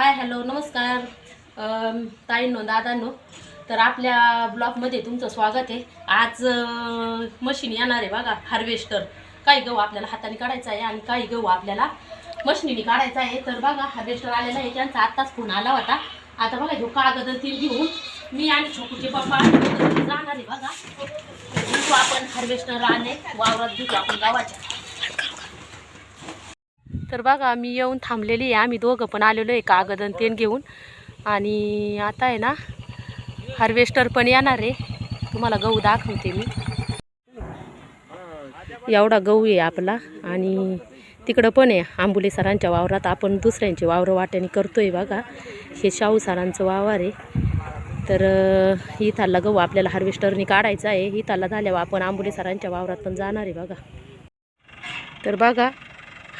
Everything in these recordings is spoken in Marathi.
हाय हॅलो नमस्कार. ताईंनो दादांनो तर आपल्या ब्लॉगमध्ये तुमचं स्वागत आहे. आज मशीन येणार आहे बघा हार्वेस्टर. काही गहू आपल्याला हाताने काढायचा आहे आणि काही गहू आपल्याला मशिनीने काढायचा आहे. तर बघा हार्वेस्टर आलेला आहे. त्यांचा आत्ताच फोन आला होता. आता बघा घेऊ कागद ती घेऊन मी आणि छोकूचे पप्पा जाणार आहे बघा. घेऊ आपण हार्वेस्टर आले वावरात घेऊ आपण गावाच्या. तर बघा मी येऊन थांबलेली आहे. आम्ही दोघं पण आलेलो आहे कागद आणि तेन घेऊन. आणि आता आहे ना हार्वेस्टर पण येणार आहे. तुम्हाला गहू दाखवते मी. एवढा गहू आहे आपला. आणि तिकडं पण आहे आंबुले सरांच्या वावरात. आपण दुसऱ्यांचे वावरं वाट्याने आहे बघा. हे शाहू सरांचं वावर आहे. तर इथाला गहू आपल्याला हार्वेस्टरने काढायचा आहे. इथाला झाल्यावर आपण आंबुले सरांच्या वावरात पण जाणार आहे बघा. तर बघा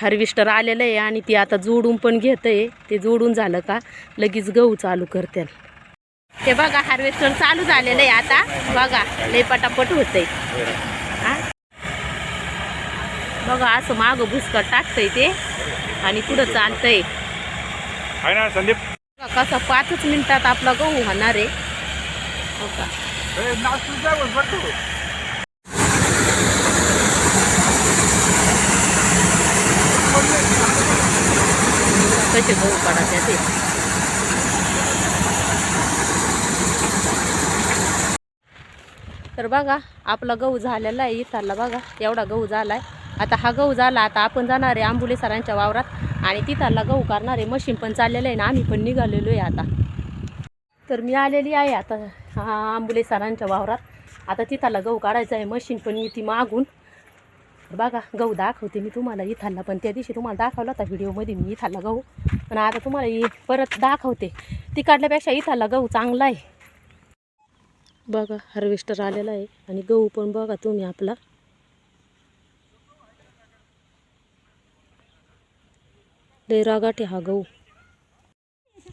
हार्वेस्टर आलेलं आहे आणि ती आता जोडून पण घेत आहे. ते जोडून झालं का लगेच गहू चालू करते ते बघा हार्वेस्टर चालू झालेलं आहे आता. बघा लय पटापट होतंय. हा? बघा असं मागं भुसकट टाकतंय ते आणि पुढं चालतंय. आहे ना संदीप? कसं पाचच मिनिटात आपला गहू होणार आहे. कसे गहू काढायचे ते. तर बघा आपला गहू झालेला आहे इथला बघा एवढा गहू झाला आहे आता हा गहू झाला आता आपण जाणार आहे आंबुले सरांच्या वावरात आणि तिथला गहू काढणार आहे मशीन पण चाललेलं आहे ना आम्ही पण निघालेलो आहे आता. तर मी आलेली आहे आता हा आंबुले सरांच्या वावरात. आता तिथला गहू काढायचा आहे मशीन पण येते मागून. बघा गहू दाखवते मी तुम्हाला इथाला पण त्या दिवशी तुम्हाला दाखवला होता व्हिडिओमध्ये मी इथाला गहू. पण आता तुम्हाला परत दाखवते. ती काढल्यापेक्षा इथाला गहू चांगला आहे. बघा हार्वेस्टर आलेला आहे आणि गहू पण बघा तुम्ही आपला. लय रागाटे हा गहू.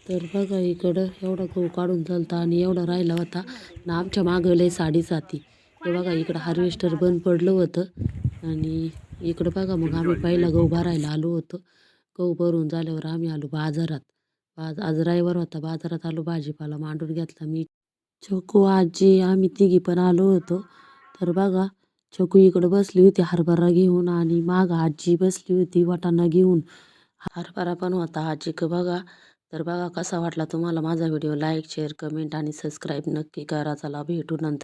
तर बघा इकडं एवढा गहू काढून चालता आणि एवढा राहिला होता. ना आमच्या मागं लय साडेसाती हे बघा इकडं हार्वेस्टर बंद पडलं होतं. आणि इकडं बघा मग आम्ही पहिला गहू भरायला आलो होतो. गहू भरून झाल्यावर आम्ही आलो बाजारात. बाज आज रविवार होता. बाजारात आलो भाजीपाला मांडून घेतला मी. छोकू आजी आम्ही तिघी पण आलो होतो. तर बघा छोकू इकडं बसली होती हरभरा घेऊन आणि माग आजी बसली होती वाटाणा घेऊन. हरभरा पण होता आजीक बघा. तर बघा कसा वाटला तुम्हाला माझा व्हिडिओ? लाईक शेअर कमेंट आणि सबस्क्राईब नक्की करा. चला भेटू नंतर.